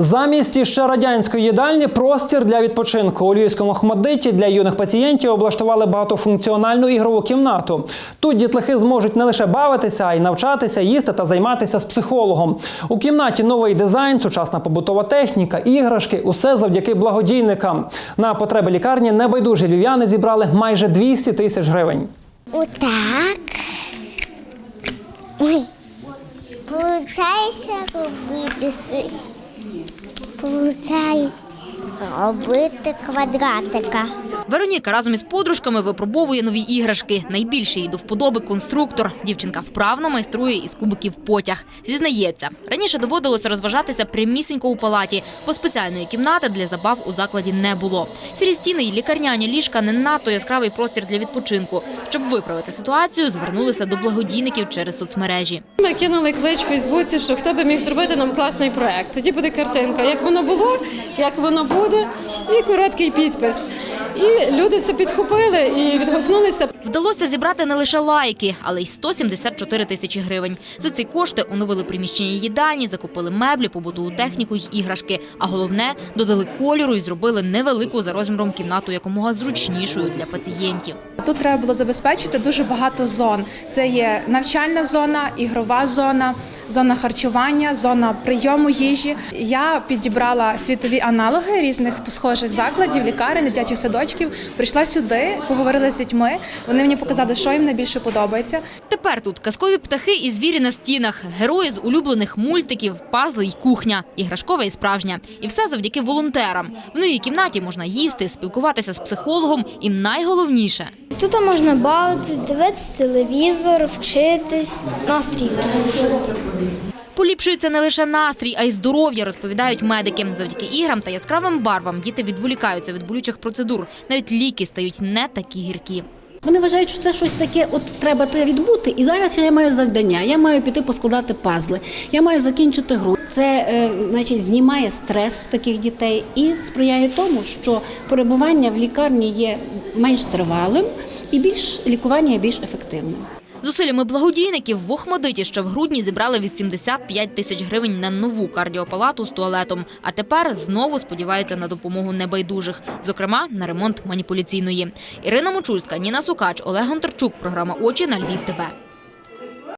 Замість іще радянської їдальні простір для відпочинку у Львівському Хмадиті для юних пацієнтів облаштували багатофункціональну ігрову кімнату. Тут дітлахи зможуть не лише бавитися, а й навчатися, їсти та займатися з психологом. У кімнаті новий дизайн, сучасна побутова техніка, іграшки усе завдяки благодійникам. На потреби лікарні небайдужі львів'яни зібрали майже 200 тисяч гривень. Отак. Ой. Получається робити. Получається робити квадратика. Вероніка разом із подружками випробовує нові іграшки. Найбільше їй до вподоби конструктор. Дівчинка вправно майструє із кубиків потяг. Зізнається, раніше доводилося розважатися прямісінько у палаті, бо спеціальної кімнати для забав у закладі не було. Сірі стіни й лікарняні ліжка не надто яскравий простір для відпочинку. Щоб виправити ситуацію, звернулися до благодійників через соцмережі. Ми кинули клич в Фейсбуці, що хто би міг зробити нам класний проект. Тоді буде картинка, як воно було, як воно буде, і короткий підпис. І люди це підхопили і відгукнулися. Вдалося зібрати не лише лайки, але й 174 тисячі гривень. За ці кошти оновили приміщення їдальні, закупили меблі, побутову техніку й іграшки. А головне додали кольору і зробили невелику за розміром кімнату якомога зручнішою для пацієнтів. Тут треба було забезпечити дуже багато зон. Це є навчальна зона, ігрова зона, зона харчування, зона прийому їжі. Я підібрала світові аналоги різних схожих закладів, лікарень, дитячих садочків. Прийшла сюди, поговорила з дітьми. Вони мені показали, що їм найбільше подобається. Тепер тут казкові птахи і звірі на стінах, герої з улюблених мультиків, пазли й кухня, іграшкова і справжня. І все завдяки волонтерам. В новій кімнаті можна їсти, спілкуватися з психологом і найголовніше Тут можна бавитись, дивитися телевізор, вчитись, настрій. Поліпшується не лише настрій, а й здоров'я, розповідають медики. Завдяки іграм та яскравим барвам діти відволікаються від болючих процедур. Навіть ліки стають не такі гіркі. Вони вважають, що це щось таке, от треба то відбути. І зараз я маю завдання. Я маю піти поскладати пазли. Я маю закінчити гру. Це е, значить знімає стрес в таких дітей і сприяє тому, що перебування в лікарні є менш тривалим і більш лікування більш ефективним. Зусиллями благодійників в Охмадиті ще в грудні зібрали 85 тисяч гривень на нову кардіопалату з туалетом. А тепер знову сподіваються на допомогу небайдужих, зокрема на ремонт маніпуляційної. Ірина Мочульська, Ніна Сукач, Олег Гонтарчук. Програма Очі на Львів. ТБ.